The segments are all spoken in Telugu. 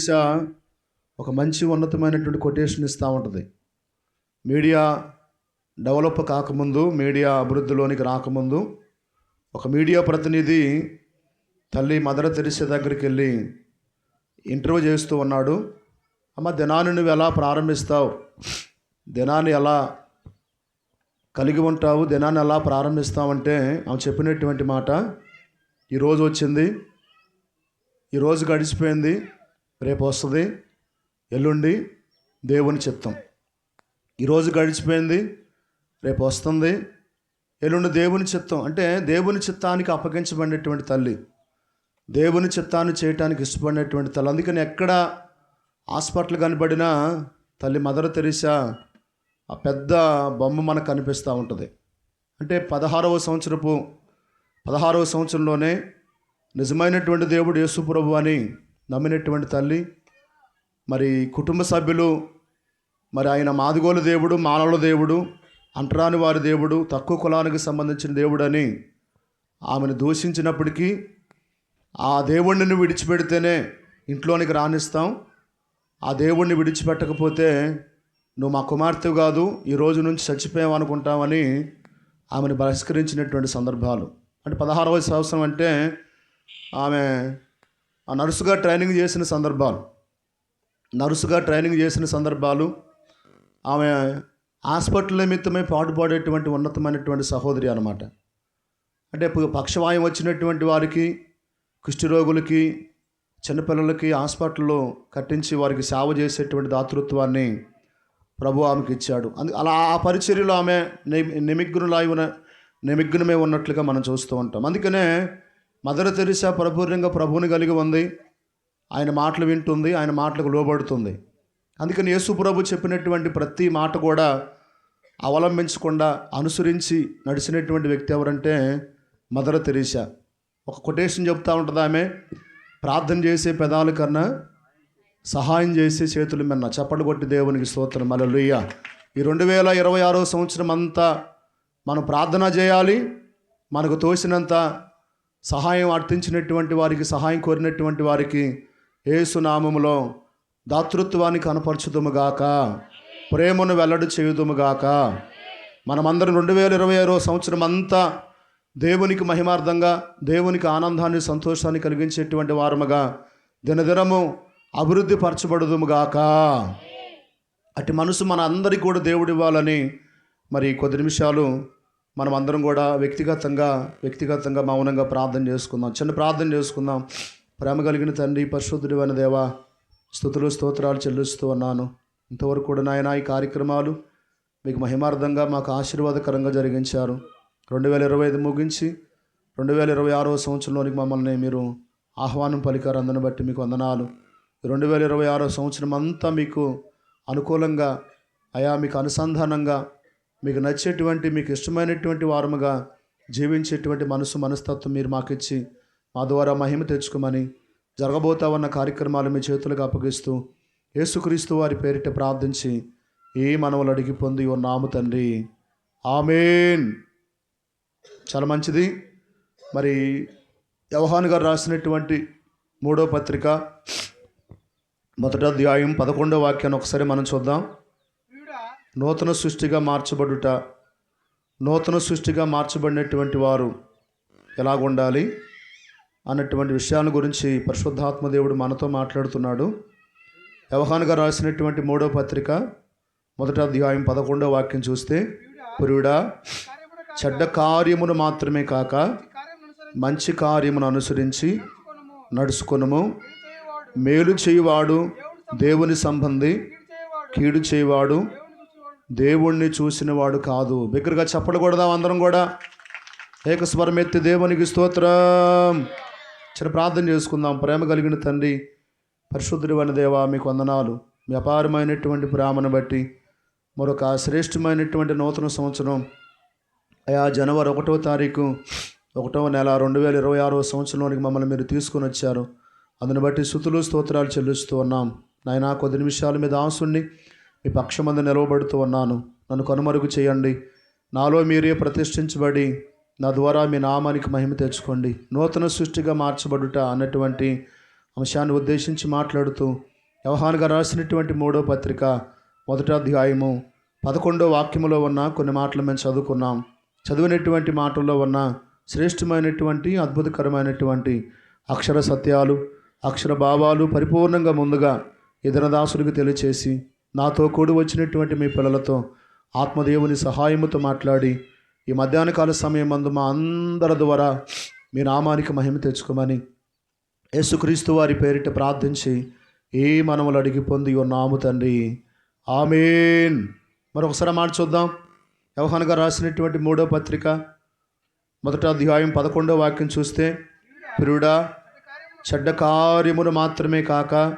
దిశ ఒక మంచి ఉన్నతమైనటువంటి కొటేషన్ ఇస్తూ ఉంటుంది. మీడియా డెవలప్ కాకముందు మీడియా అభివృద్ధిలోనికి రాకముందు ఒక మీడియా ప్రతినిధి తల్లి మదర్ తెరిసే దగ్గరికి వెళ్ళి ఇంటర్వ్యూ చేస్తూ ఉన్నాడు. అమ్మ దినాన్ని నువ్వు ఎలా ప్రారంభిస్తావు? దినాన్ని ఎలా కలిగి ఉంటావు? దినాన్ని ఎలా ప్రారంభిస్తావంటే ఆమె చెప్పినటువంటి మాట ఈరోజు వచ్చింది ఈరోజు గడిచిపోయింది రేపు వస్తుంది. ఎల్లుండి దేవుని చిత్తం ఈరోజు గడిచిపోయింది రేపు వస్తుంది. ఎల్లుండి దేవుని చిత్తం అంటే దేవుని చిత్తానికి అప్పగించబడినటువంటి తల్లి దేవుని చిత్తాన్ని చేయటానికి ఇష్టపడినటువంటి తల్లి. అందుకని ఎక్కడ హాస్పిటల్ కనబడినా తల్లి మదర్ తెరిసా ఆ పెద్ద బొమ్మ మనకు కనిపిస్తూ ఉంటుంది. అంటే పదహారవ సంవత్సరపు పదహారవ సంవత్సరంలోనే నిజమైనటువంటి దేవుడు యేసుప్రభు అని నమ్మినటువంటి తల్లి మరి కుటుంబ సభ్యులు మరి ఆయన మాదిగోలు దేవుడు మానవుల దేవుడు అంటరాని వారి దేవుడు తక్కువ కులానికి సంబంధించిన దేవుడు అని ఆమెను దూషించినప్పటికీ ఆ దేవుణ్ణి విడిచిపెడితేనే ఇంట్లోనికి రాణిస్తాం ఆ దేవుణ్ణి విడిచిపెట్టకపోతే నువ్వు మా కుమార్తె కాదు ఈ రోజు నుంచి చచ్చిపోయావు అనుకుంటామని ఆమెను బహిష్కరించినటువంటి సందర్భాలు. అంటే పదహారవ సంవత్సరం అంటే ఆమె ఆ నర్సుగా ట్రైనింగ్ చేసిన సందర్భాలు. నర్సుగా ట్రైనింగ్ చేసిన సందర్భాలు ఆమె హాస్పిటల్ నిమిత్తమే పాటుపడేటువంటి ఉన్నతమైనటువంటి సహోదరి అనమాట అంటే ఇప్పుడు పక్షవాయం వచ్చినటువంటి వారికి కుష్ఠరోగులకి చిన్నపిల్లలకి హాస్పిటల్లో కట్టించి వారికి సేవ చేసేటువంటి దాతృత్వాన్ని ప్రభు ఆమెకి ఇచ్చాడు. అందు అలా ఆ పరిచర్యలో ఆమె ని- నిమగ్నులై ఉన్న నిమగ్నమే ఉన్నట్లుగా మనం చూస్తూ ఉంటాం. అందుకనే మదర్ తెరిసా పరిపూర్ణంగా ప్రభువుని కలిగి ఉంది. ఆయన మాటలు వింటుంది ఆయన మాటలకు లోబడుతుంది. అందుకని యేసు ప్రభు చెప్పినటువంటి ప్రతి మాట కూడా అవలంబించకుండా అనుసరించి నడిచినటువంటి వ్యక్తి ఎవరంటే మదర్ తెరీసా. ఒక కొటేషన్ చెప్తా ఉంటుంది ఆమె ప్రార్థన చేసే పెదాల కన్నా సహాయం చేసే చేతుల మిన్న చప్పట్లు కొట్టి దేవునికి స్తోత్రం. అలలుయ్య ఈ రెండు వేల ఇరవై ఆరో సంవత్సరం అంతా మనం ప్రార్థన చేయాలి మనకు తోసినంత సహాయం అర్థించినటువంటి వారికి సహాయం కోరినటువంటి వారికి ఏసునామములో దాతృత్వాన్ని కనపరచుదుముగాక. ప్రేమను వెల్లడి చేయుదుముగాక. మనమందరం రెండు వేల ఇరవై ఆరో సంవత్సరం అంతా దేవునికి మహిమార్థంగా దేవునికి ఆనందాన్ని సంతోషాన్ని కలిగించేటువంటి వారముగా దినదినము అభివృద్ధి పరచబడుదుముగాక. అటు మనసు మన అందరికీ కూడా దేవుడు ఇవ్వాలని మరి కొద్ది నిమిషాలు మనం అందరం కూడా వ్యక్తిగతంగా వ్యక్తిగతంగా మౌనంగా ప్రార్థన చేసుకుందాం. చిన్న ప్రార్థన చేసుకుందాం. ప్రేమ కలిగిన తండ్రి పరిశుద్ధుడు అయిన దేవా స్థుతులు స్తోత్రాలు చెల్లిస్తూ ఉన్నాను. ఇంతవరకు కూడా నాయన ఈ కార్యక్రమాలు మీకు మహిమార్థంగా మాకు ఆశీర్వాదకరంగా జరిగించారు. రెండు వేల ఇరవై ఐదు ముగించి రెండు వేల ఇరవై ఆరో సంవత్సరంలోనికి మమ్మల్ని మీరు ఆహ్వానం పలికారు. అందని బట్టి మీకు వందనాలు. రెండు వేల ఇరవై ఆరో సంవత్సరం అంతా మీకు అనుకూలంగా అయా మీకు అనుసంధానంగా మీకు నచ్చేటువంటి మీకు ఇష్టమైనటువంటి వారముగా జీవించేటువంటి మనసు మనస్తత్వం మీరు మాకిచ్చి మా ద్వారా మహిమ తెచ్చుకోమని జరగబోతా ఉన్న కార్యక్రమాలు మీ చేతులకు అప్పగిస్తూ యేసుక్రీస్తు వారి పేరిట ప్రార్థించి ఏ మనవలు అడిగి పొంది ఉన్నాము తండ్రి. ఆమెన్. చాలా మంచిది. మరి యవహాన్ గారు రాసినటువంటి మూడో పత్రిక మొదట అధ్యాయం పదకొండో వాక్యాన్ని ఒకసారి మనం చూద్దాం. నూతన సృష్టిగా మార్చబడుట నూతన సృష్టిగా మార్చబడినటువంటి వారు ఎలాగుండాలి అన్నటువంటి విషయాల గురించి పరిశుద్ధాత్మదేవుడు మనతో మాట్లాడుతున్నాడు. యవహానుగా రాసినటువంటి మూడో పత్రిక మొదట అధ్యాయం పదకొండో వాక్యం చూస్తే పురుడా చెడ్డ కార్యమును మాత్రమే కాక మంచి కార్యమును అనుసరించి నడుచుకొనుము. మేలు చేయువాడు దేవుని సంబంధి కీడు చేయవాడు దేవుణ్ణి చూసినవాడు కాదు. బిగ్గరగా చెప్పకూడదాం అందరం కూడా. ఏకస్వరం ఎత్తి దేవునికి స్తోత్రం. చిన్న ప్రార్థన చేసుకుందాం. ప్రేమ కలిగిన తండ్రి పరిశుద్ధుడి వన దేవా మీకు వందనాలు. మీ అపారమైనటువంటి ప్రేమను బట్టి మరొక శ్రేష్టమైనటువంటి నూతన సంవత్సరం. అయా జనవరి ఒకటో తారీఖు ఒకటో నెల రెండు వేల ఇరవై ఆరో సంవత్సరంలోనికి మమ్మల్ని మీరు తీసుకొని వచ్చారు. అందుని బట్టి శృతులు స్తోత్రాలు చెల్లిస్తూ ఉన్నాం. నాయనా కొద్ది నిమిషాల మీద ఆసుండి మీ పక్షమందు నిలవబడుతూ ఉన్నాను. నన్ను కనుమరుగు చేయండి. నాలో మీరే ప్రతిష్ఠించబడి నా ద్వారా మీ నామానికి మహిమ తెచ్చుకోండి. నూతన సృష్టిగా మార్చబడుట అన్నటువంటి అంశాన్ని ఉద్దేశించి మాట్లాడుతూ వ్యవహాన్గా రాసినటువంటి మూడో పత్రిక మొదట అధ్యాయము పదకొండో వాక్యములో ఉన్న కొన్ని మాటలు మేము చదువుకున్నాం. చదివినటువంటి మాటల్లో ఉన్న శ్రేష్టమైనటువంటి అద్భుతకరమైనటువంటి అక్షర సత్యాలు అక్షర భావాలు పరిపూర్ణంగా ముందుగా ఇతరదాసుడికి తెలియచేసి నాతో కూడి వచ్చినటువంటి మీ పిల్లలతో ఆత్మదేవుని సహాయముతో మాట్లాడి ఈ మధ్యాహ్న కాల సమయం మందు మా అందరి ద్వారా మీ నామానికి మహిమ తెచ్చుకోమని యేసుక్రీస్తు వారి పేరిట ప్రార్థించి ఏ మనములు అడిగి పొంది ఉన్నాము తండ్రి. ఆమెన్. మరొకసారి మాట చూద్దాం. వ్యవహానగా రాసినటువంటి మూడో పత్రిక మొదట అధ్యాయం పదకొండో వాక్యం చూస్తే ప్రియుడా చెడ్డ కార్యమును మాత్రమే కాక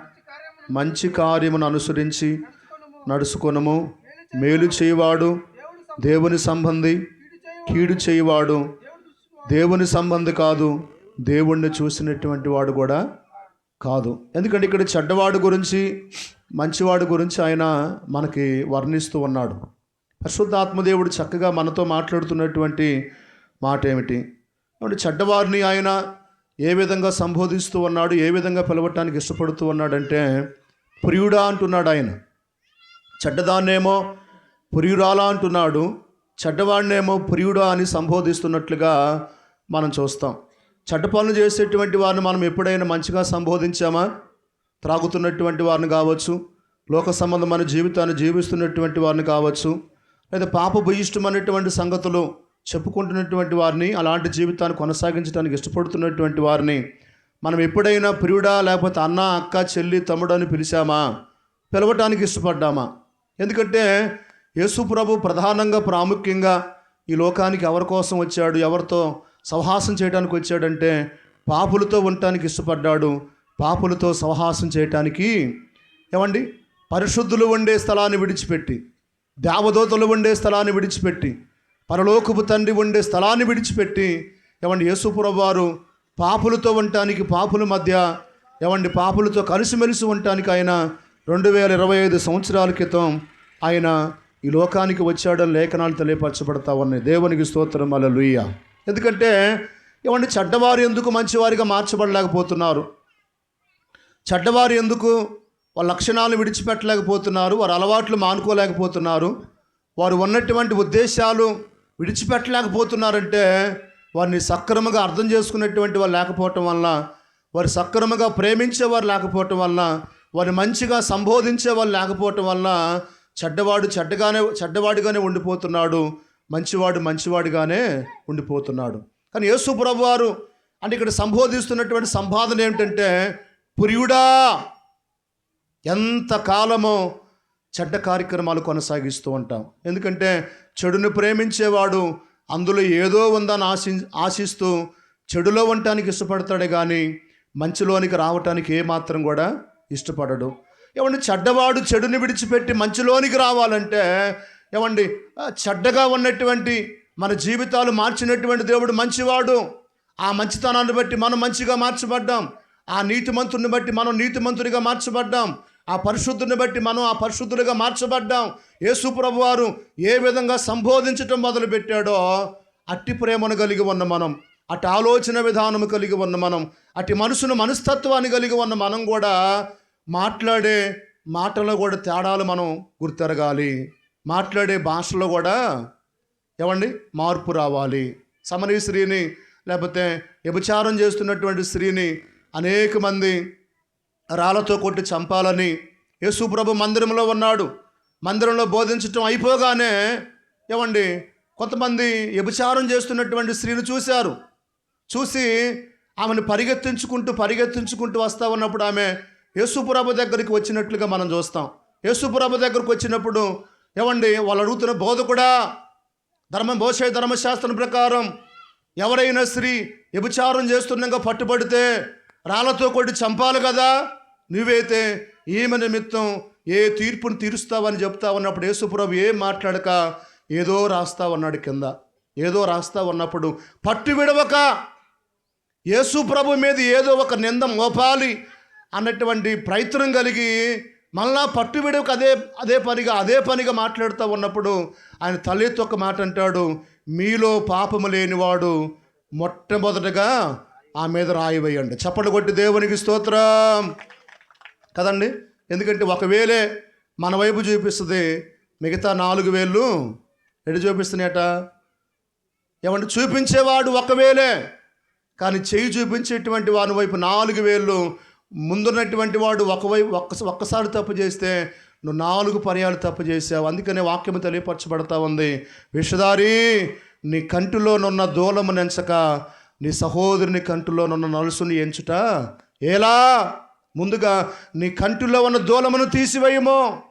మంచి కార్యమును అనుసరించి నడుచుకొనము. మేలు చేయవాడు దేవుని సంబంధి కీడు చేయవాడు దేవుని సంబంధి కాదు. దేవుణ్ణి చూసినటువంటి వాడు కూడా కాదు. ఎందుకంటే ఇక్కడ చెడ్డవాడు గురించి మంచివాడు గురించి ఆయన మనకి వర్ణిస్తూ ఉన్నాడు. పరిశుద్ధాత్మదేవుడు చక్కగా మనతో మాట్లాడుతున్నటువంటి మాట ఏమిటి? అంటే చెడ్డవారిని ఆయన ఏ విధంగా సంబోధిస్తూ ఉన్నాడు ఏ విధంగా పిలవటానికి ఇష్టపడుతూ ఉన్నాడంటే ప్రియుడా అంటున్నాడు ఆయన. చెడ్డదాన్నేమో పురియురాలా అంటున్నాడు చెడ్డవాడినేమో పురియుడా అని సంబోధిస్తున్నట్లుగా మనం చూస్తాం. చెడ్డ పనులు చేసేటువంటి వారిని మనం ఎప్పుడైనా మంచిగా సంబోధించామా? త్రాగుతున్నటువంటి వారిని కావచ్చు లోక సంబంధమైన జీవితాన్ని జీవిస్తున్నటువంటి వారిని కావచ్చు లేదా పాప భయిష్టమైనటువంటి సంగతులు చెప్పుకుంటున్నటువంటి వారిని అలాంటి జీవితాన్ని కొనసాగించడానికి ఇష్టపడుతున్నటువంటి వారిని మనం ఎప్పుడైనా ప్రియుడా లేకపోతే అన్న అక్క చెల్లి తమ్ముడు అని పిలిచామా? పిలవటానికి ఇష్టపడ్డామా? ఎందుకంటే యేసు ప్రభు ప్రధానంగా ప్రాముఖ్యంగా ఈ లోకానికి ఎవరి కోసం వచ్చాడు ఎవరితో సవహాసం చేయడానికి వచ్చాడంటే పాపులతో ఉండటానికి ఇష్టపడ్డాడు. పాపులతో సవహాసం చేయటానికి ఏమండి? పరిశుద్ధులు ఉండే స్థలాన్ని విడిచిపెట్టి దేవదూతలు ఉండే స్థలాన్ని విడిచిపెట్టి పరలోకపు తండ్రి ఉండే స్థలాన్ని విడిచిపెట్టి ఏమండి? యేసుప్రభు వారు పాపులతో ఉండటానికి పాపుల మధ్య ఏమండి? పాపులతో కలిసిమెలిసి ఉండటానికి ఆయన రెండు వేల ఇరవై ఐదు సంవత్సరాల క్రితం ఆయన ఈ లోకానికి వచ్చాడని లేఖనాలు తెలియపరచబడతా ఉన్నాయి దేవునికి స్తోత్రం. అలా లుయ్య ఎందుకంటే ఇవన్నీ చెడ్డవారు ఎందుకు మంచివారిగా మార్చబడలేకపోతున్నారు? చెడ్డవారు ఎందుకు వాళ్ళ లక్షణాలు విడిచిపెట్టలేకపోతున్నారు? వారి అలవాట్లు మానుకోలేకపోతున్నారు? వారు ఉన్నటువంటి ఉద్దేశాలు విడిచిపెట్టలేకపోతున్నారంటే వారిని సక్రమంగా అర్థం చేసుకున్నటువంటి వాళ్ళు లేకపోవటం వల్ల వారు సక్రమంగా ప్రేమించేవారు లేకపోవటం వల్ల వారిని మంచిగా సంబోధించే వాళ్ళు లేకపోవటం వల్ల చెడ్డవాడు చెడ్డగానే చెడ్డవాడిగానే ఉండిపోతున్నాడు మంచివాడు మంచివాడిగానే ఉండిపోతున్నాడు. కానీ యేసు వారు అంటే ఇక్కడ సంబోధిస్తున్నటువంటి సంపాదన ఏమిటంటే పురియుడా ఎంత కాలమో చెడ్డ కార్యక్రమాలు కొనసాగిస్తూ ఉంటాం ఎందుకంటే చెడును ప్రేమించేవాడు అందులో ఏదో ఉందని ఆశి ఆశిస్తూ చెడులో ఉండటానికి ఇష్టపడతాడే కానీ మంచిలోనికి రావటానికి ఏమాత్రం కూడా ఇష్టపడడు. ఏమండి చెడ్డవాడు చెడుని విడిచిపెట్టి మంచిలోనికి రావాలంటే ఏమండి చెడ్డగా ఉన్నటువంటి మన జీవితాలు మార్చినటువంటి దేవుడు మంచివాడు. ఆ మంచితనాన్ని బట్టి మనం మంచిగా మార్చబడ్డాం. ఆ నీతిమంతుని బట్టి మనం నీతిమంతుడిగా మార్చబడ్డాం. ఆ పరిశుద్ధుని బట్టి మనం ఆ పరిశుద్ధులుగా మార్చబడ్డాం. యేసు ప్రభు వారు ఏ విధంగా సంబోధించటం మొదలుపెట్టాడో అట్టి ప్రేమను కలిగి ఉన్న మనం. అటు ఆలోచన విధానం కలిగి ఉన్న మనం అటు మనసును మనస్తత్వాన్ని కలిగి ఉన్న మనం కూడా మాట్లాడే మాటలో కూడా తేడాలు మనం గుర్తెరగాలి. మాట్లాడే భాషలో కూడా ఏమండి? మార్పు రావాలి. సమరీ స్త్రీని లేకపోతే వ్యభిచారం చేస్తున్నటువంటి స్త్రీని అనేక మంది రాళ్ళతో కొట్టి చంపాలని యేసుప్రభు మందిరంలో ఉన్నాడు. మందిరంలో బోధించటం అయిపోగానే ఏమండి? కొంతమంది వ్యభిచారం చేస్తున్నటువంటి స్త్రీని చూశారు. చూసి ఆమెను పరిగెత్తించుకుంటూ పరిగెత్తించుకుంటూ వస్తా ఉన్నప్పుడు ఆమె యేసుప్రభు దగ్గరికి వచ్చినట్లుగా మనం చూస్తాం. యేసుప్రభు దగ్గరకు వచ్చినప్పుడు ఏమండి? వాళ్ళు అడుగుతున్న బోధ కూడా ధర్మ భోషే ధర్మశాస్త్రం ప్రకారం ఎవరైనా స్త్రీ వ్యభిచారం చేస్తుండగా పట్టుబడితే రాళ్ళతో కొట్టి చంపాలి కదా? నువ్వైతే ఈమె నిమిత్తం ఏ తీర్పును తీరుస్తావని చెప్తా ఉన్నప్పుడు యేసుప్రభు ఏం మాట్లాడక ఏదో రాస్తా ఉన్నాడు కింద. ఏదో రాస్తా ఉన్నప్పుడు పట్టు విడవక యేసు ప్రభు మీద ఏదో ఒక నింద మోపాలి అన్నటువంటి ప్రయత్నం కలిగి మళ్ళా పట్టు అదే అదే పనిగా అదే పనిగా మాట్లాడుతూ ఉన్నప్పుడు ఆయన తల్లితో ఒక మాట అంటాడు మీలో పాపము లేనివాడు మొట్టమొదటగా ఆ మీద రాయివేయండి చప్పట్లు కొట్టి దేవునికి స్తోత్రం. కదండి? ఎందుకంటే ఒకవేళ మన వైపు చూపిస్తుంది మిగతా నాలుగు వేళ్ళు ఎటు చూపిస్తున్నాయట? ఏమంటే చూపించేవాడు ఒకవేళ కానీ చేయి చూపించేటువంటి వాని వైపు నాలుగు వేళ్ళు ముందున్నటువంటి వాడు ఒకవైపు ఒక్క ఒక్కసారి తప్పు చేస్తే నువ్వు నాలుగు పర్యాలు తప్పు చేసావు. అందుకనే వాక్యం తెలియపరచబడతా ఉంది. విషదారి నీ కంటిలోనున్న దూలము నెంచక నీ సహోదరుని కంటిలోనున్న నలుసుని ఎంచుట. ఎలా ముందుగా నీ కంటిలో ఉన్న దూలమును తీసివేయమో.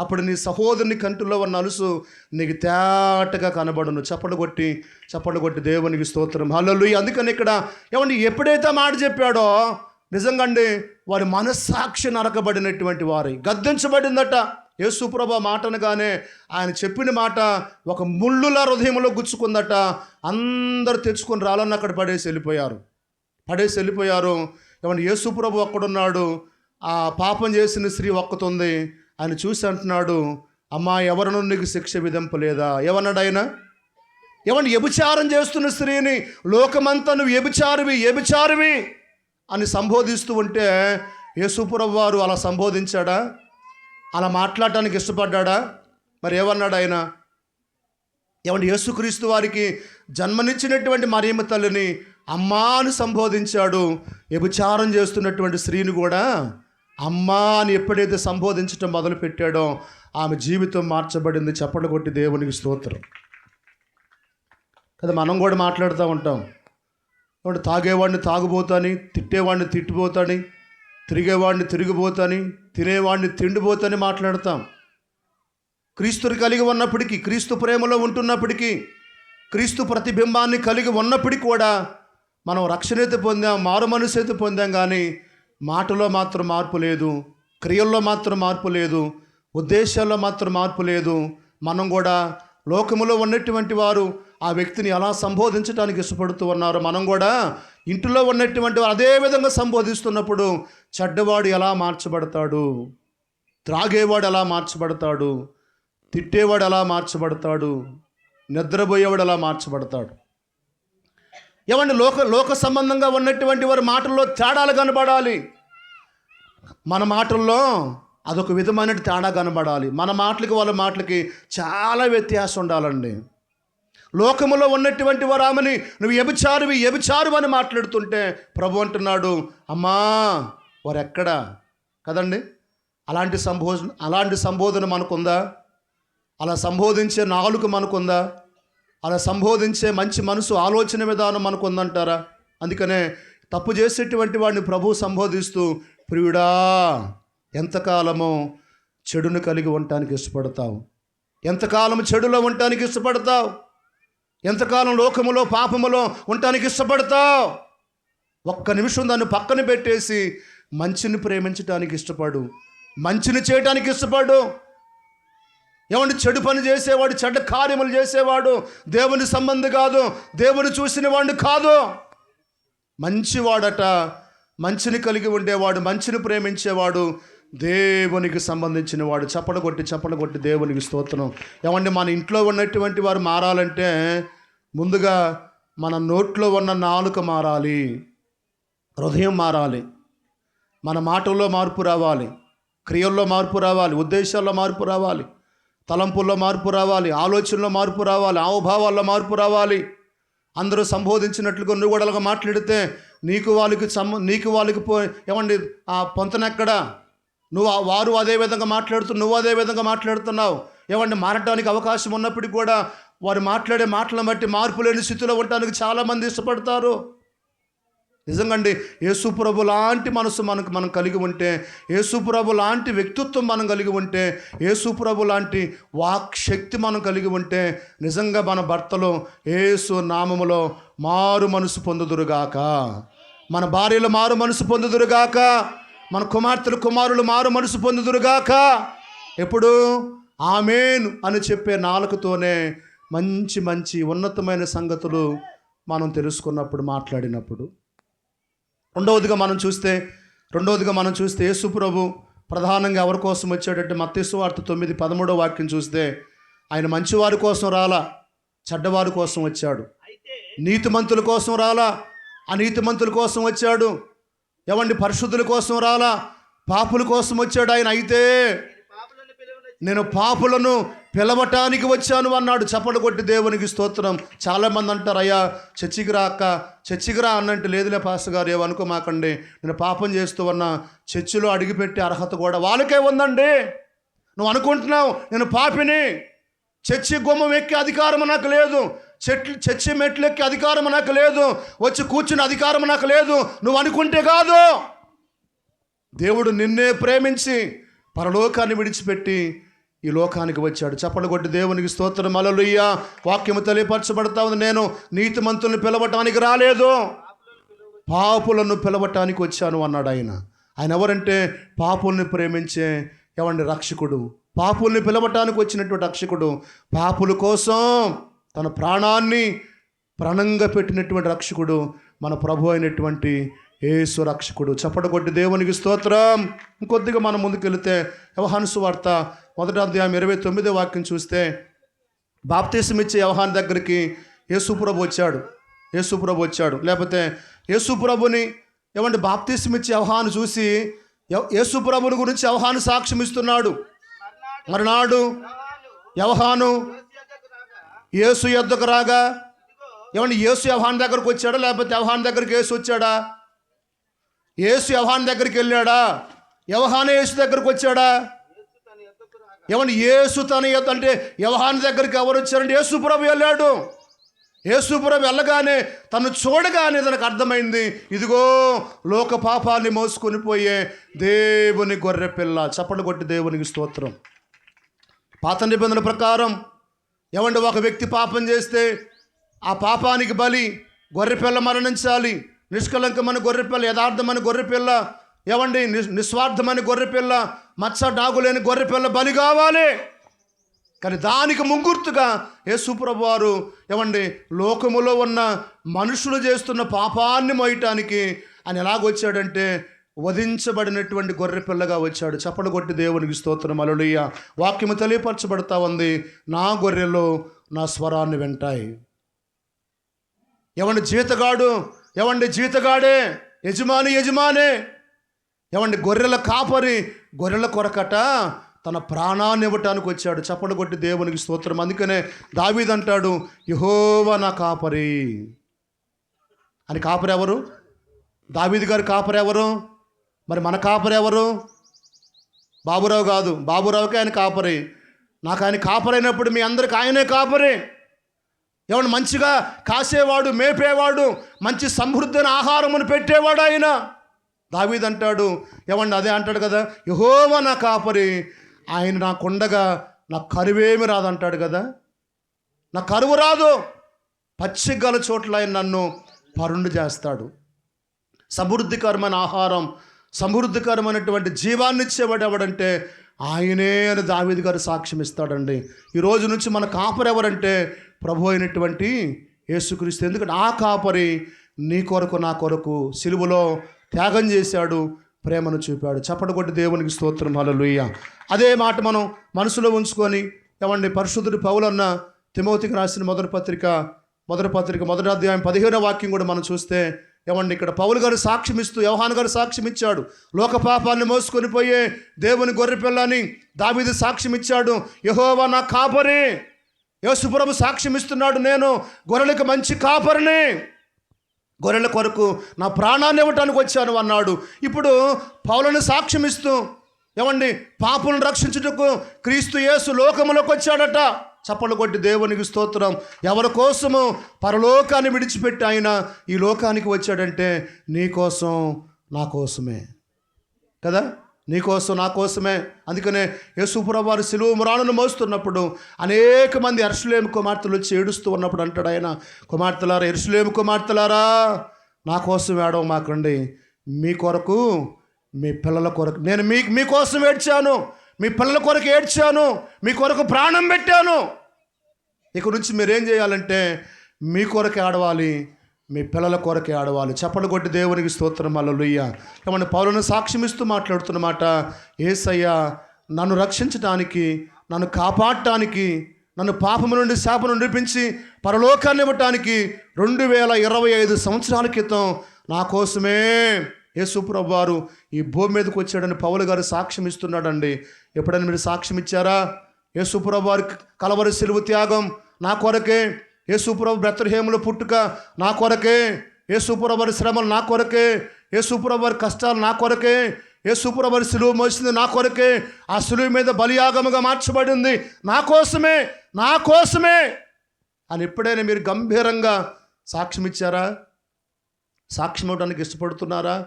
అప్పుడు నీ సహోదరుని కంటిలో ఉన్న అలుసు నీకు తేటగా కనబడును. చప్పడు కొట్టి చప్పడు కొట్టి దేవునికి స్తోత్రం. హల్లలు అందుకని ఇక్కడ ఏమండి ఎప్పుడైతే మాట చెప్పాడో నిజంగా అండి వారి మనస్సాక్షి నరకబడినటువంటి వారి. గద్దించబడిందట. యేసుప్రభ మాటనగానే ఆయన చెప్పిన మాట ఒక ముళ్ళుల హృదయంలో గుచ్చుకుందట. అందరు తెచ్చుకొని రాళ్ళని అక్కడ పడేసి వెళ్ళిపోయారు. పడేసి వెళ్ళిపోయారు. ఏమంటే యేసుప్రభు ఒక్కడున్నాడు ఆ పాపం చేసిన స్త్రీ ఒక్కతుంది. ఆయన చూసి అంటున్నాడు అమ్మా ఎవరినూ నీకు శిక్ష విధింపలేదా? ఏమన్నాడు ఆయన ఏమన్నా వ్యభిచారం చేస్తున్న స్త్రీని? లోకమంతా నువ్వు వ్యభిచారివి వ్యభిచారివి అని సంబోధిస్తూ ఉంటే యేసుపురం వారు అలా సంబోధించాడా? అలా మాట్లాడటానికి ఇష్టపడ్డా మరి ఏమన్నాడు ఆయన ఏమంటే యేసుక్రీస్తు వారికి జన్మనిచ్చినటువంటి మరియమ్మ తల్లిని అమ్మా అని సంబోధించాడు వ్యభిచారం చేస్తున్నటువంటి స్త్రీని కూడా అమ్మా అని ఎప్పుడైతే సంబోధించడం మొదలుపెట్టాడో ఆమె జీవితం మార్చబడింది చప్పట్లు కొట్టి దేవునికి స్తోత్రం. కదా మనం కూడా మాట్లాడుతూ ఉంటాం. వాడు తాగేవాడిని తాగుబోతాని తిట్టేవాడిని తిట్టిపోతాని తిరిగేవాడిని తిరిగిపోతాని తినేవాడిని తిండిపోతాని మాట్లాడతాం. క్రీస్తుని కలిగి ఉన్నప్పటికీ క్రీస్తు ప్రేమలో ఉంటున్నప్పటికీ క్రీస్తు ప్రతిబింబాన్ని కలిగి ఉన్నప్పటికీ కూడా మనం రక్షణైతే పొందాం మారు మనసు అయితే పొందాం కానీ మాటలో మాత్రం మార్పు లేదు క్రియల్లో మాత్రం మార్పు లేదు ఉద్దేశాల్లో మాత్రం మార్పు లేదు. మనం కూడా లోకములో ఉన్నటువంటి వారు ఆ వ్యక్తిని ఎలా సంబోధించడానికి ఇష్టపడుతూ ఉన్నారు? మనం కూడా ఇంటిలో ఉన్నటువంటి వారు అదే విధంగా సంబోధిస్తున్నప్పుడు చెడ్డవాడు ఎలా మార్చబడతాడు? త్రాగేవాడు ఎలా మార్చబడతాడు? తిట్టేవాడు ఎలా మార్చబడతాడు? నిద్రపోయేవాడు ఎలా మార్చబడతాడు? ఏమండి లోక లోక సంబంధంగా ఉన్నటువంటి వారి మాటల్లో తేడాలు కనబడాలి. మన మాటల్లో అదొక విధమైన తేడా కనబడాలి. మన మాటలకి వాళ్ళ మాటలకి చాలా వ్యత్యాసం ఉండాలండి. లోకములో ఉన్నటువంటి వారు ఆమెని నువ్వు ఎబిచారువి ఎబిచారు అని మాట్లాడుతుంటే ప్రభు అంటున్నాడు అమ్మా వారు ఎక్కడా కదండి? అలాంటి సంబోధన అలాంటి సంబోధన మనకుందా? అలా సంబోధించే నాలుగు మనకుందా? అలా సంబోధించే మంచి మనసు ఆలోచన విధానం మనకు ఉందంటారా అందుకనే తప్పు చేసేటువంటి వాడిని ప్రభు సంబోధిస్తూ ప్రియుడా ఎంతకాలము చెడును కలిగి ఉండటానికి ఇష్టపడతావు? ఎంతకాలం చెడులో ఉండటానికి ఇష్టపడతావు? ఎంతకాలం లోకములో పాపములో ఉండటానికి ఇష్టపడతావు? ఒక్క నిమిషం దాన్ని పక్కన పెట్టేసి మంచిని ప్రేమించడానికి ఇష్టపడు మంచిని చేయటానికి ఇష్టపడు. ఏమంటే చెడు పని చేసేవాడు చెడ్డ కార్యములు చేసేవాడు దేవుని సంబంధి కాదు దేవుని చూసిన వాడు కాదు. మంచివాడట మంచిని కలిగి ఉండేవాడు మంచిని ప్రేమించేవాడు దేవునికి సంబంధించిన వాడు. చప్పడ కొట్టి చప్పడ కొట్టి దేవునికి స్తోత్రం. ఏమంటే మన ఇంట్లో ఉన్నటువంటి వారు మారాలంటే ముందుగా మన నోట్లో ఉన్న నాలుక మారాలి హృదయం మారాలి మన మాటల్లో మార్పు రావాలి క్రియల్లో మార్పు రావాలి ఉద్దేశాల్లో మార్పు రావాలి తలంపుల్లో మార్పు రావాలి ఆలోచనలో మార్పు రావాలి హావభావాల్లో మార్పు రావాలి. అందరూ సంబోధించినట్లుగా నువ్వు కూడా మాట్లాడితే నీకు వాళ్ళకి సమ్ నీకు వాళ్ళకి పో ఏమండి ఆ పొంతనెక్కడా నువ్వు వారు అదే విధంగా మాట్లాడుతూ నువ్వు అదే విధంగా మాట్లాడుతున్నావు. ఏమండి మారటానికి అవకాశం ఉన్నప్పటికీ కూడా వారు మాట్లాడే మాటలను బట్టి మార్పు లేని స్థితిలో ఉండటానికి చాలామంది ఇష్టపడతారు. నిజంగా అండి యేసుప్రభు లాంటి మనసు మనకు మనం కలిగి ఉంటే యేసుప్రభు లాంటి వ్యక్తిత్వం మనం కలిగి ఉంటే యేసుప్రభు లాంటి వాక్ శక్తి మనం కలిగి ఉంటే నిజంగా మన భర్తలో యేసు నామములో మారు మనసు పొందుదురుగాక. మన భార్యలు మారు మనసు పొందుదురుగాక. మన కుమార్తెలు కుమారులు మారు మనసు పొందుదురుగాక. ఎప్పుడు? ఆమెను అని చెప్పే నాలుకతోనే మంచి మంచి ఉన్నతమైన సంగతులు మనం తెలుసుకున్నప్పుడు మాట్లాడినప్పుడు. రెండవదిగా మనం చూస్తే రెండవదిగా మనం చూస్తే యేసు ప్రభు ప్రధానంగా ఎవరి కోసం వచ్చాడంటే మత్తేసు వార్త తొమ్మిది పదమూడో వాక్యం చూస్తే ఆయన మంచివారి కోసం రాలా చెడ్డవారి కోసం వచ్చాడు. నీతిమంతుల కోసం రాలా ఆ నీతిమంతుల కోసం వచ్చాడు. ఎవండి పరిశుద్ధుల కోసం రాలా పాపుల కోసం వచ్చాడు ఆయన అయితే. నేను పాపులను పిలవటానికి వచ్చాను అన్నాడు. చప్పలు కొట్టి దేవునికి స్తోత్రం. చాలామంది అంటారు అయ్యా చర్చికి రా అక్క. చర్చికి రా అన్నంటే లేదులే పాస్ గారు ఏమనుకోమాకండి నేను పాపం చేస్తూ ఉన్న. చర్చిలో అడిగిపెట్టే అర్హత కూడా వాళ్ళకే ఉందండి. నువ్వు అనుకుంటున్నావు నేను పాపిని. చర్చి గుమ్మం ఎక్కే అధికారం నాకు లేదు. చెట్లు చర్చి మెట్లు ఎక్కి అధికారం నాకు లేదు. వచ్చి కూర్చుని అధికారం నాకు లేదు. నువ్వు అనుకుంటే కాదు. దేవుడు నిన్నే ప్రేమించి పరలోకాన్ని విడిచిపెట్టి ఈ లోకానికి వచ్చాడు. చప్పలు కొట్టి దేవునికి స్తోత్రం. అలలుయ్యా వాక్యము తెలియపరచబడతా ఉంది. నేను నీతిమంతుల్ని పిలవటానికి రాలేదు. పాపులను పిలవటానికి వచ్చాను అన్నాడు ఆయన. ఆయన ఎవరంటే? పాపుల్ని ప్రేమించే ఎవండి రక్షకుడు. పాపుల్ని పిలవటానికి వచ్చినటువంటి రక్షకుడు. పాపుల కోసం తన ప్రాణాన్ని ప్రాణంగా పెట్టినటువంటి రక్షకుడు మన ప్రభు అయినటువంటి ఏసు రక్షకుడు. చప్పట కొట్టి దేవునికి స్తోత్రం. ఇంకొద్దిగా మనం ముందుకెళ్తే వ్యవహానుసు వార్త మొదటి అధ్యాయం ఇరవై తొమ్మిదో వాక్యం చూస్తే బాప్తీసం ఇచ్చే వ్యవహాన్ దగ్గరికి యేసుప్రభు వచ్చాడు. యేసుప్రభు వచ్చాడు. లేకపోతే యేసుప్రభుని ఏమంటే బాప్తీసం ఇచ్చే వ్యవహాన్ చూసి యేసుప్రభుని గురించి వ్యవహాను సాక్ష్యం ఇస్తున్నాడు. మరునాడు వ్యవహాను యేసు ఎద్దకు రాగా ఏమంటే యేసు యవహాన్ దగ్గరకు వచ్చాడా? లేకపోతే వ్యవహాన్ దగ్గరికి యేసు వచ్చాడా? యేసు యవహాన్ దగ్గరికి వెళ్ళాడా? యవహానే యేసు దగ్గరకు వచ్చాడా? యేసు యేసు తన అంటే యవహాన్ దగ్గరికి ఎవరు వచ్చారంటే యేసుప్రభు వెళ్ళాడు. యేసుప్రభు వెళ్ళగానే తను చూడగానే తనకు అర్థమైంది ఇదిగో లోక పాపాన్ని మోసుకొని పోయే దేవుని గొర్రె పిల్ల. చప్పట్లు కొట్టి దేవునికి స్తోత్రం. పాత నిబంధన ప్రకారం ఏమంటే ఒక వ్యక్తి పాపం చేస్తే ఆ పాపానికి బలి గొర్రెపిల్ల మరణించాలి. నిష్కలంకమైన గొర్రెపిల్ల యథార్థమైన గొర్రెపిల్ల ఏమండి నిస్ నిస్వార్థమైన గొర్రెపిల్ల మచ్చ డాగులేని గొర్రెపిల్ల బలి కావాలి. కానీ దానికి ముంగుర్తుగా యేసుప్రభు వారు ఏమండి లోకములో ఉన్న మనుషులు చేస్తున్న పాపాన్ని మోయటానికి ఆయన ఎలాగొచ్చాడంటే వధించబడినటువంటి గొర్రెపిల్లగా వచ్చాడు. చప్పడు కొట్టి దేవునికి స్తోత్రం అలలుయ్య వాక్యము తెలియపరచబడతా ఉంది నా గొర్రెలు నా స్వరాన్ని వింటాయి. ఎవండి జీతగాడు ఎవండి జీతగాడే? యజమాని యజమానే. ఎవండి గొర్రెల కాపరి? గొర్రెల కొరకట తన ప్రాణాన్ని ఇవ్వటానికి వచ్చాడు. చప్పడు కొట్టి దేవునికి స్తోత్రం. అందుకనే దావీదంటాడు యహోవ నా కాపరి. అని కాపరి ఎవరు? గారు కాపరెవరు కాపరి ఎవరు? మరి మన కాపరి ఎవరు? బాబురావు కాదు. బాబురావుకి ఆయన కాపరి. నాకు ఆయన కాపరైనప్పుడు మీ అందరికి ఆయనే కాపరి. ఎవడు మంచిగా కాసేవాడు మేపేవాడు మంచి సమృద్ధైన ఆహారమును పెట్టేవాడు ఆయన. దావీదంటాడు ఏమన్నా అదే అంటాడు కదా యహోవ నా కాపరి ఆయన నాకుండగా నాకు కరువేమి రాదంటాడు కదా. నా కరువు రాదు పచ్చిగల చోట్ల ఆయన నన్ను పరుండు చేస్తాడు. సమృద్ధికరమైన ఆహారం సమృద్ధికరమైనటువంటి జీవాన్ని ఇచ్చేవాడు ఎవడంటే ఆయనే అని దావేది గారు సాక్ష్యం ఇస్తాడండి. ఈ రోజు నుంచి మన కాపరి ఎవరంటే ప్రభు అయినటువంటి యేసుక్రీస్తు. ఎందుకంటే ఆ కాపరి నీ కొరకు నా కొరకు సిలువలో త్యాగం చేశాడు ప్రేమను చూపాడు. చప్పటి దేవునికి స్తోత్రం. హల్లెలూయా. అదే మాట మనం మనసులో ఉంచుకొని ఏమండి పరిశుద్ధుడు పౌలన్న తిమోతికి రాసిన మొదటి పత్రిక మొదటి పత్రిక మొదటి అధ్యాయం పదిహేనో వాక్యం కూడా మనం చూస్తే ఏమండి ఇక్కడ పౌలు గారు సాక్ష్యం ఇస్తూ యోహాన్ గారు సాక్ష్యం ఇచ్చాడు. లోక పాపాన్ని మోసుకొని పోయే దేవుని గొర్రె పిల్లని దావీదు సాక్ష్యం ఇచ్చాడు. యహోవా నా కాపరి. యేసుప్రభు సాక్ష్యం ఇస్తున్నాడు నేను. గొర్రెలకు మంచి కాపరిని. గొర్రెల కొరకు నా ప్రాణాన్ని ఇవ్వటానికి వచ్చాను అన్నాడు. ఇప్పుడు పౌలను సాక్ష్యం ఇస్తూ ఏమండి పాపులను రక్షించుటకు క్రీస్తు యేసు లోకములోకి వచ్చాడట. చప్పలు కొట్టి దేవునికి స్తోత్రం. ఎవరి కోసము పరలోకాన్ని విడిచిపెట్టి ఆయన ఈ లోకానికి వచ్చాడంటే నీ కోసం నా కోసమే. కదా? నీకోసం నా కోసమే. అందుకనే యేసుప్రభు వారు సిలువ మోస్తున్నప్పుడు అనేక మంది ఎరుసలేము కుమార్తెలు వచ్చి ఏడుస్తూ ఉన్నప్పుడు అంటాడు ఆయన కుమార్తెలారా ఎరుసలేము కుమార్తెలారా నా కోసం ఏడవ మాకండి మీ కొరకు మీ పిల్లల కొరకు నేను మీ మీకోసం ఏడ్చాను. మీ పిల్లల కొరకు ఏడ్చాను మీ కొరకు ప్రాణం పెట్టాను. ఇక నుంచి మీరేం చేయాలంటే మీ కొరకే ఆడవాలి మీ పిల్లల కొరకే ఆడవాలి. చప్పలు కొట్టి దేవునికి స్తోత్రం అల్లలుయ్య ఏమన్నా పౌరులను సాక్ష్యమిస్తూ మాట్లాడుతున్నమాట ఏసయ్యా నన్ను రక్షించడానికి నన్ను కాపాడటానికి నన్ను పాపము నుండి శాపం నుండి పరలోకాన్ని ఇవ్వటానికి రెండు వేల ఇరవై ఐదు సంవత్సరాల క్రితం నా కోసమే యేసుప్రభు వారు ఈ భూమి మీదకి వచ్చాడని పౌలు గారు సాక్ష్యం ఇస్తున్నాడండి. ఎప్పుడైనా మీరు సాక్ష్యం ఇచ్చారా? యేసుప్రభు వారి కలవరి సిలువు త్యాగం నా కొరకే. యేసుప్రభు బ్రతహేముల పుట్టుక నా కొరకే. యేసుప్రభు వారి శ్రమలు నా కొరకే. యేసుప్రభు వారి కష్టాలు నా కొరకే. యేసుప్రభు వారి సులువు మోసింది నా కొరకే. ఆ సులువు మీద బలియాగముగా మార్చబడింది. నా కోసమే నా కోసమే అని ఎప్పుడైనా మీరు గంభీరంగా సాక్ష్యం ఇచ్చారా? సాక్ష్యం ఇవ్వడానికి ఇష్టపడుతున్నారా?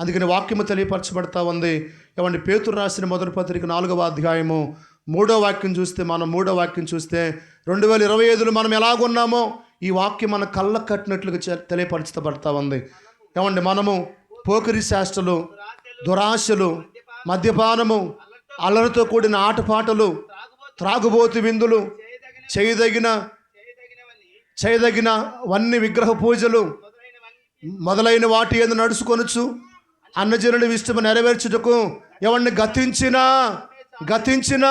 అందుకని వాక్యము తెలియపరచబడతా ఉంది. ఏమండి? పేతురు రాసిన మొదటి పత్రిక నాలుగవ అధ్యాయము. మూడో వాక్యం చూస్తే మనం మూడో వాక్యం చూస్తే రెండు వేల ఇరవై ఐదులో మనం ఎలాగున్నామో ఈ వాక్యం మన కళ్ళ కట్టినట్లుగా తెలియపరచబడతా ఉంది. ఏమండి? మనము పోకిరి శాస్త్రలు దురాశలు మద్యపానము అల్లరితో కూడిన ఆటపాటలు త్రాగుబోతు విందులు చేయదగిన చేయదగిన వన్ని విగ్రహ పూజలు మొదలైన వాటి ఏదో నడుచుకొనొచ్చు అన్నజనుడి ఇష్టము నెరవేర్చుటకు ఎవరిని గతించినా గతించిన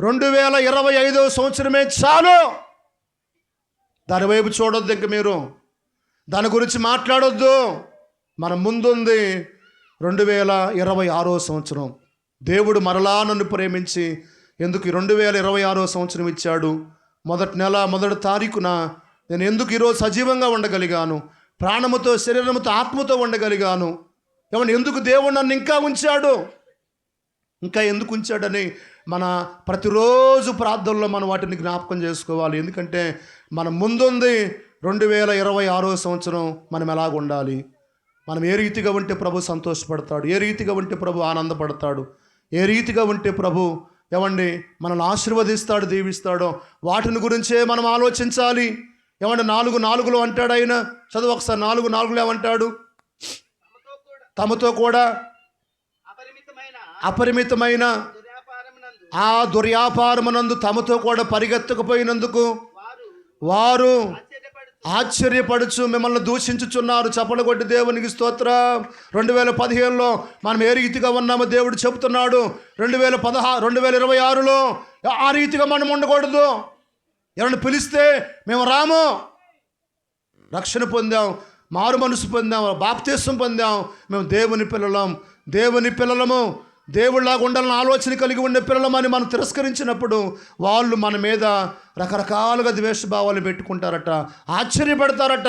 రెండు వేల ఇరవై ఐదవ సంవత్సరమే చాలు. దాని వైపు చూడొద్దు ఇంక మీరు. దాని గురించి మాట్లాడొద్దు. మన ముందుంది రెండు వేల ఇరవై ఆరో సంవత్సరం. దేవుడు మరలా నన్ను ప్రేమించి ఎందుకు రెండు వేల ఇరవై ఆరో సంవత్సరం ఇచ్చాడు? మొదటి నెల మొదటి తారీఖున నేను ఎందుకు ఈరోజు సజీవంగా ఉండగలిగాను? ప్రాణముతో శరీరముతో ఆత్మతో ఉండగలిగాను? ఏమన్నా ఎందుకు దేవుడు నన్ను ఇంకా ఉంచాడు? ఇంకా ఎందుకు ఉంచాడని మన ప్రతిరోజు ప్రార్థనలో మనం వాటిని జ్ఞాపకం చేసుకోవాలి. ఎందుకంటే మన ముందుంది రెండు వేల ఇరవై ఆరో సంవత్సరం మనం ఎలాగ ఉండాలి మనం ఏ రీతిగా ఉంటే ప్రభు సంతోషపడతాడు? ఏ రీతిగా ఉంటే ప్రభు ఆనందపడతాడు? ఏ రీతిగా ఉంటే ప్రభు ఏమండి మనల్ని ఆశీర్వదిస్తాడు దీవిస్తాడో? వాటిని గురించే మనం ఆలోచించాలి. ఏమంటే నాలుగు నాలుగులో అంటాడు ఆయన? చదువు ఒకసారి నాలుగు నాలుగులో ఏమంటాడు? తమతో కూడా అపరిమితమైన ఆ దుర్యాపారమునందు తమతో కూడా పరిగెత్తకపోయినందుకు వారు ఆశ్చర్యపడుచు మిమ్మల్ని దూషించుచున్నారు. చప్పలు కొట్టి దేవునికి స్తోత్రం. రెండు వేల పదిహేనులో మనం ఏ రీతిగా ఉన్నామో దేవుడు చెబుతున్నాడు. రెండు వేల పదహారు రెండు వేల ఇరవై ఆరులో ఆ రీతిగా మనం ఉండకూడదు. ఎవరిని పిలిస్తే మేము రాము. రక్షణ పొందాం. మారు మనసు పొందాం బాప్తీసం పొందాం. మేము దేవుని పిల్లలం. దేవుని పిల్లలము దేవుళ్ళలాగా ఉండాలని ఆలోచన కలిగి ఉండే పిల్లలమని మనం తిరస్కరించినప్పుడు వాళ్ళు మన మీద రకరకాలుగా ద్వేషభావాలు పెట్టుకుంటారట ఆశ్చర్యపడతారట.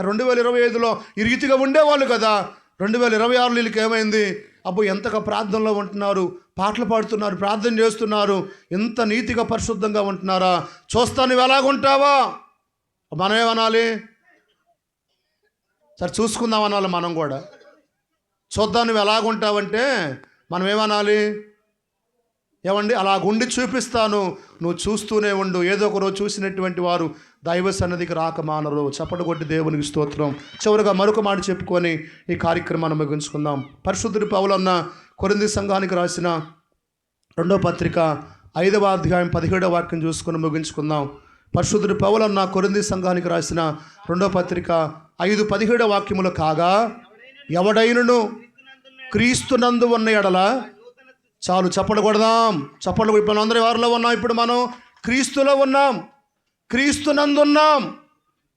రెండు వేల ఇరవై ఐదులో ఈ రీతిగా ఉండేవాళ్ళు కదా. రెండు వేల ఇరవై ఆరులో వీళ్ళకి ఏమైంది? అబ్బో ఎంతగా ప్రార్థనలో ఉంటున్నారు పాటలు పాడుతున్నారు ప్రార్థన చేస్తున్నారు ఎంత నీతిగా పరిశుద్ధంగా ఉంటున్నారా. చూస్తా నువ్వు ఎలాగుంటావా? మనమేమనాలి? సరే చూసుకుందాం అనాలి మనం కూడా. చూద్దాం నువ్వు ఎలాగుంటావంటే మనం ఏమనాలి? ఏమండి? అలాగుండి చూపిస్తాను. నువ్వు చూస్తూనే ఉండు. ఏదో ఒక రోజు చూసినటువంటి వారు దైవ సన్నిధికి రాక మానరు. చప్పటి కొట్టి దేవునికి స్తోత్రం. చివరిగా మరొక మాట చెప్పుకొని ఈ కార్యక్రమాన్ని ముగించుకుందాం. పరిశుద్ధుడి పౌలన్న కొరింది సంఘానికి రాసిన రెండో పత్రిక ఐదవ అధ్యాయం పదిహేడవ వాక్యం చూసుకొని ముగించుకుందాం. పరిశుద్ధుడి పౌలన్న కొరింది సంఘానికి రాసిన రెండో పత్రిక ఐదు పదిహేడు వాక్యములు కాగా ఎవడైనను క్రీస్తునందు ఉన్న ఎడల చాలు చప్పలు కొడదాం. చప్పలు ఇప్పుడు అందరి వారిలో ఉన్నాం. ఇప్పుడు మనం క్రీస్తులో ఉన్నాం. క్రీస్తునందు ఉన్నాం.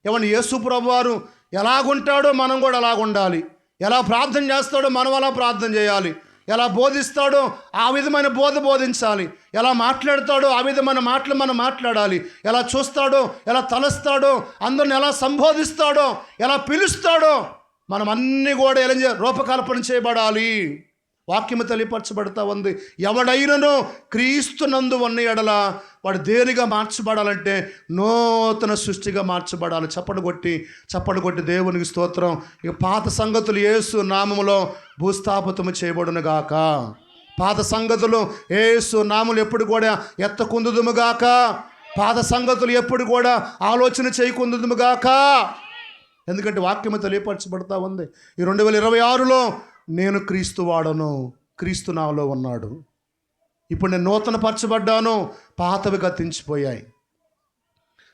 ఏమన్నా యేసు ప్రభు వారు ఎలాగుంటాడో మనం కూడా అలాగుండాలి. ఎలా ప్రార్థన చేస్తాడో మనం అలా ప్రార్థన చేయాలి. ఎలా బోధిస్తాడో ఆ విధమైన బోధ బోధించాలి. ఎలా మాట్లాడతాడో ఆ విధమైన మాటలు మనం మాట్లాడాలి. ఎలా చూస్తాడో ఎలా తలస్తాడో అందరిని ఎలా సంబోధిస్తాడో ఎలా పిలుస్తాడో మనం అన్నీ కూడా ఎలా రూపకల్పన చేయబడాలి. వాక్యము తెలియపరచబడతా ఉంది. ఎవడైనను క్రీస్తునందు ఉన్న ఎడల వాడు దేనిగా మార్చబడాలంటే నూతన సృష్టిగా మార్చబడాలి. చప్పడు కొట్టి చప్పడు కొట్టి దేవునికి స్తోత్రం. ఇక పాత సంగతులు ఏసు నామములో భూస్థాపితము చేయబడును గాక. పాత సంగతులు ఏసు నాములు ఎప్పుడు కూడా ఎత్తకుందుదుము గాక. పాత సంగతులు ఎప్పుడు కూడా ఆలోచన చేయకుందుదుముగాక ఎందుకంటే వాక్యము తెలియపరచబడతా ఉంది. ఈ రెండు వేల ఇరవై ఆరులో నేను క్రీస్తు వాడను క్రీస్తు నాలో ఉన్నాడు. ఇప్పుడు నేను నూతన పరచబడ్డాను పాతవి గతించిపోయాయి.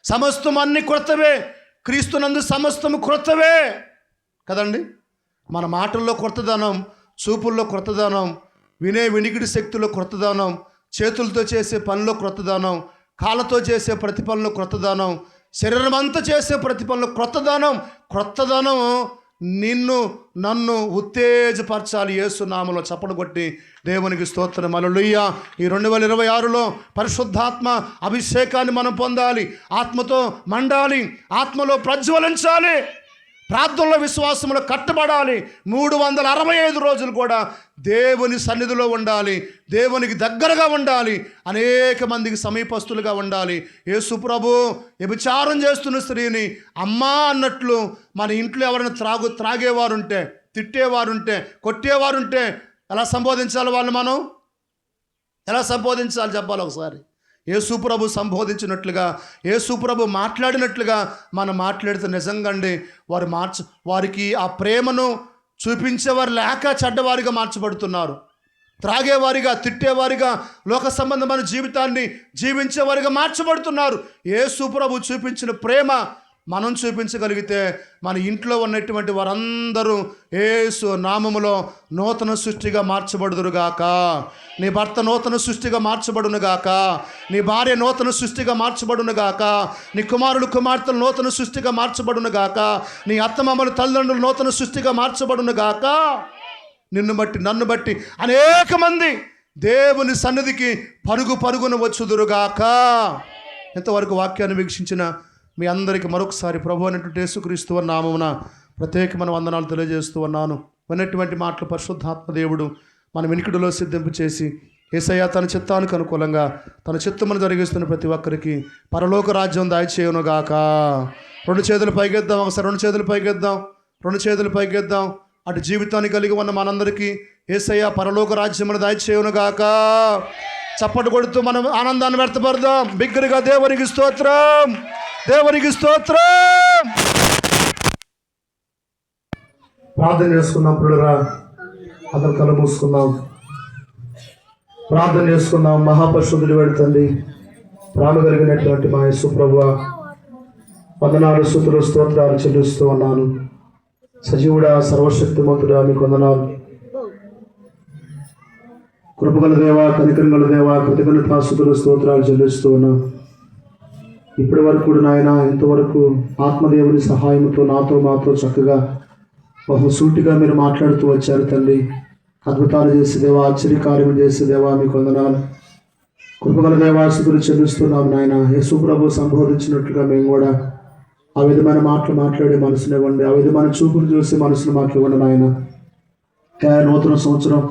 సమస్తం అన్ని క్రొత్తవే క్రీస్తునందు సమస్తము క్రొత్తవే కదండి? మన మాటల్లో క్రొత్తదనం చూపుల్లో క్రొత్తదనం వినే వినికిడి శక్తిలో క్రొత్తదనం చేతులతో చేసే పనిలో క్రొత్తదనం కాళ్ళతో చేసే ప్రతిఫలంలో క్రొత్తదనం శరీరం అంతా చేసే ప్రతిఫలంలో క్రొత్తదనం క్రొత్తదనం నిన్ను నన్ను ఉత్తేజపరచాలి ఏసునామలో చప్పడు కొట్టి దేవునికి స్తోత్రం. అలలుయ్య ఈ రెండు వేల ఇరవై ఆరులో పరిశుద్ధాత్మ అభిషేకాన్ని మనం పొందాలి. ఆత్మతో మండాలి. ఆత్మలో ప్రజ్వలించాలి. ప్రార్థనలో విశ్వాసంలో కట్టబడాలి. మూడు వందల అరవై ఐదు రోజులు కూడా దేవుని సన్నిధిలో ఉండాలి. దేవునికి దగ్గరగా ఉండాలి. అనేక మందికి సమీపస్తులుగా ఉండాలి. యేసు ప్రభు వ్యభిచారం చేస్తున్న స్త్రీని అమ్మా అన్నట్లు మన ఇంట్లో ఎవరైనా త్రాగు త్రాగేవారుంటే తిట్టేవారుంటే కొట్టేవారుంటే ఎలా సంబోధించాలి వాళ్ళు మనం? ఎలా సంబోధించాలి? చెప్పాలి ఒకసారి. యేసుప్రభు సంబోధించినట్లుగా యేసుప్రభు మాట్లాడినట్లుగా మనం మాట్లాడితే నిజంగా అండి వారు మార్చ వారికి ఆ ప్రేమను చూపించేవారు లేక చెడ్డవారిగా మార్చబడుతున్నారు. త్రాగేవారిగా తిట్టేవారిగా లోక సంబంధమైన జీవితాన్ని జీవించేవారిగా మార్చబడుతున్నారు. యేసుప్రభు చూపించిన ప్రేమ మనం చూపించగలిగితే మన ఇంట్లో ఉన్నటువంటి వారందరూ ఏసు నామములో నూతన సృష్టిగా మార్చబడుదురుగాక నీ భర్త నూతన సృష్టిగా మార్చబడునుగాక నీ భార్య నూతన సృష్టిగా మార్చబడునుగాక నీ కుమారుడు కుమార్తెలు నూతన సృష్టిగా మార్చబడునుగాక నీ అత్తమామలు తల్లిదండ్రులు నూతన సృష్టిగా మార్చబడునుగాక నిన్ను బట్టి నన్ను బట్టి అనేక మంది దేవుని సన్నిధికి పరుగు పరుగున వచ్చుదురుగాక ఇంతవరకు వాక్యాన్ని వీక్షించిన మీ అందరికీ మరొకసారి ప్రభు అనేటువంటి యేసుక్రీస్తు నామమున ప్రత్యేకమైన వందనాలు తెలియజేస్తూ ఉన్నాను. విన్నటువంటి మాటలు పరిశుద్ధాత్మ దేవుడు మన వెనుకడిలో సిద్ధింపు చేసి ఏసయ్య తన చిత్తానికి అనుకూలంగా తన చిత్తమును జరిగిస్తున్న ప్రతి ఒక్కరికి పరలోక రాజ్యం దాయిచేయునుగాక రెండు చేతులు పైకెద్దాం ఒకసారి రెండు చేతులు పైకెద్దాం రెండు చేతులు పైకెద్దాం. అటు జీవితాన్ని కలిగి ఉన్న మనందరికీ ఏసయ్య పరలోక రాజ్యమును దాయిచేయునుగాక చప్పటి కొడుతూ మనం ఆనందాన్ని వ్యర్థపడదాం బిగ్గరగా దేవునికి స్తోత్రం. దేవునికి స్తోత్రం. ప్రార్థన చేసుకున్నాం పిల్లరా అతను కళ్ళు మూసుకున్నాం ప్రార్థన చేసుకున్నాం మహాపరిశుద్ధుడు వెళుతండి ప్రాణు కలిగినటువంటి మా యేసు వందనాలు స్థుతులు స్తోత్రాలు చెల్లిస్తూ ఉన్నాను. సజీవుడా సర్వశక్తిమంతుడా మీకు వందనాలు. కృపగల దేవా కనికరగల దేవా కృతజ్ఞత స్థుతులు స్తోత్రాలు చెల్లిస్తూ ఉన్నాను ఇప్పటి వరకు కూడా నాయన ఎంతవరకు ఆత్మదేవుని సహాయంతో నాతో మాతో చక్కగా బహుసూటిగా మీరు మాట్లాడుతూ వచ్చారు తండ్రి అద్భుతాలు చేసే దేవా ఆశ్చర్యకార్యం చేసే దేవా మీకు వందనాలు. కృపగల దేవాసుకులు చెల్లిస్తున్నాం నాయన. యేసు ప్రభు సంబోధించినట్లుగా మేము కూడా ఆ విధమైన మాటలు మాట్లాడే మనసునివ్వండి ఆ విధమైన చూపులు చూసి మనసును మాటలు ఇవ్వండి నాయన. నూతన సంవత్సరం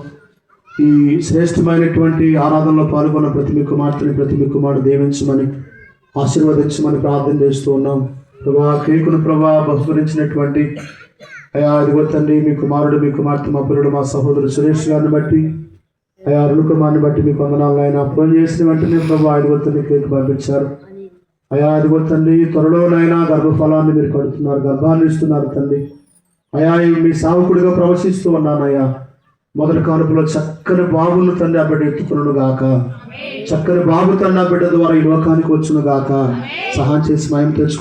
ఈ శ్రేష్టమైనటువంటి ఆరాధనలో పాల్గొన్న ప్రతి మీ కుమార్తెని ప్రతి మీ కుమారుడు దీవించమని ఆశీర్వదించమని ప్రార్థన చేస్తూ ఉన్నాం. ప్రభా కేకును ప్రభా బహుకరించినటువంటి అయా అదిగో తండ్రి మీ కుమారుడు మీ కుమార్తె మా పిల్లడు మా సహోదరుడు సురేష్ గారిని బట్టి అయా అరుణకుమార్ని బట్టి మీ వందనాలు ఆయన ఫోన్ చేసిన వెంటనే ప్రభా అదిగో తండ్రి కేక్ పంపించారు. అయా అదిగో తండ్రి త్వరలోనైనా గర్భఫలాన్ని మీరు కడుతున్నారు గర్భాన్ని ఇస్తున్నారు తండ్రి. అయా మీ సావకుడిగా ప్రవశిస్తూ ఉన్నాను అయ్యా మొదటి కానుపులో చక్కని బాబును తండ్రి ఆ బిడ్డ ఎత్తుకును గాక చక్కని బాబు తండ్రి ఆ బిడ్డ ద్వారా ఈ లోకానికి వచ్చును గాక. సహాయం చేసి మాయం తెచ్చుకు